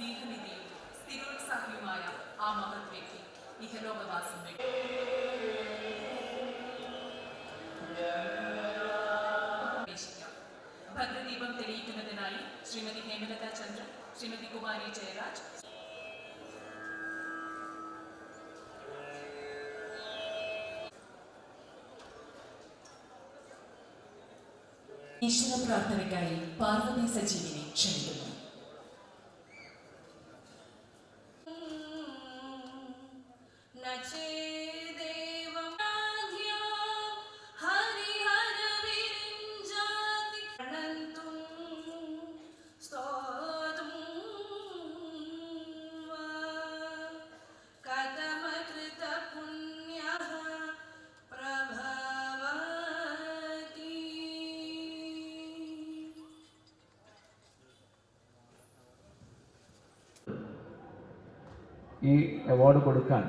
സ്നേഹനിധിയും സ്ഥിരോത്സാഹിയുമായ ആ മഹത് വ്യക്തി ഇഹലോകവാസം ഭദ്രദീപം തെളിയിക്കുന്നതിനായി ശ്രീമതി ഹേമലത ചന്ദ്രൻ ശ്രീമതി കുമാരി ജയരാജ്. ഈശ്വര പ്രാർത്ഥനയ്ക്കായി പാർവതി സജീവിനെ ക്ഷണിക്കുന്നു. ഈ അവാർഡ് കൊടുക്കാൻ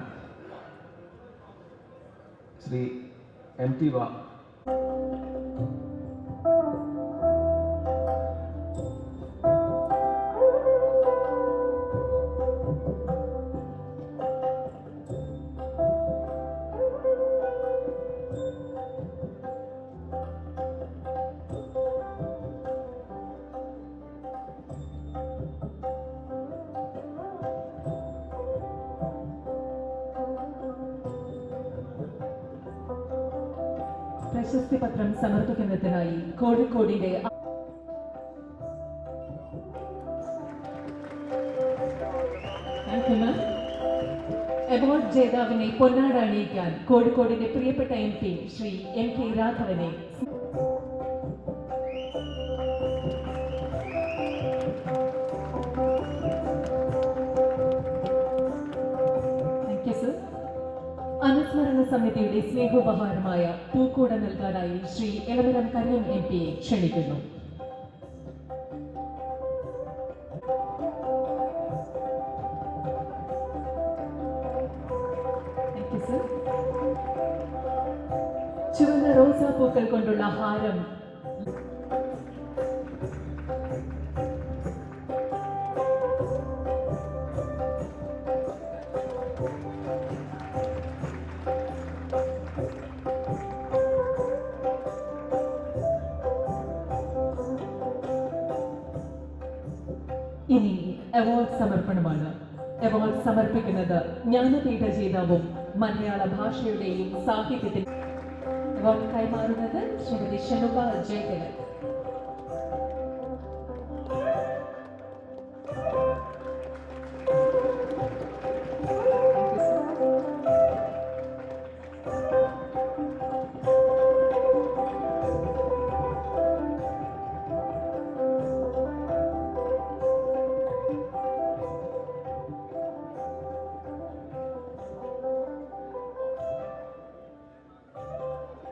ശ്രീ എം ടി വാ. പ്രശസ്തി പത്രം സമർപ്പിക്കുന്നതിനായി കോഴിക്കോടിന്റെ. അവാർഡ് ജേതാവിനെ പൊന്നാട അണിയിക്കാൻ കോഴിക്കോടിന്റെ പ്രിയപ്പെട്ട M P Shri M K രാഘവനെ സമിതിയുടെ സ്നേഹോപഹാരമായ പൂക്കൂട നൽകാനായി ശ്രീ എളമരം കരീം എം പിയെ ക്ഷണിക്കുന്നു. ചുവന്ന റോസാ പൂക്കൾ ചുവന്ന റോസാപ്പൂക്കൾ കൊണ്ടുള്ള ഹാരം. ഇനി അവാർഡ് സമർപ്പണമാണ്. അവാർഡ് സമർപ്പിക്കുന്നത് ജ്ഞാനപീഠ ജേതാവും മലയാള ഭാഷയുടെയും സാഹിത്യത്തിൽ അവാർഡ് കൈമാറുന്നത് ശ്രീമതി ഷനുബ ജയകലൻ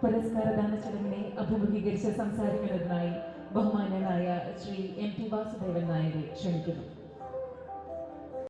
പുരസ്കാരദാന ചടങ്ങിനെ അഭിമുഖീകരിച്ച് സംസാരിക്കുന്നതിനായി ബഹുമാനനായ ശ്രീ എം ടി വാസുദേവൻ നായരെ ക്ഷണിക്കുന്നു.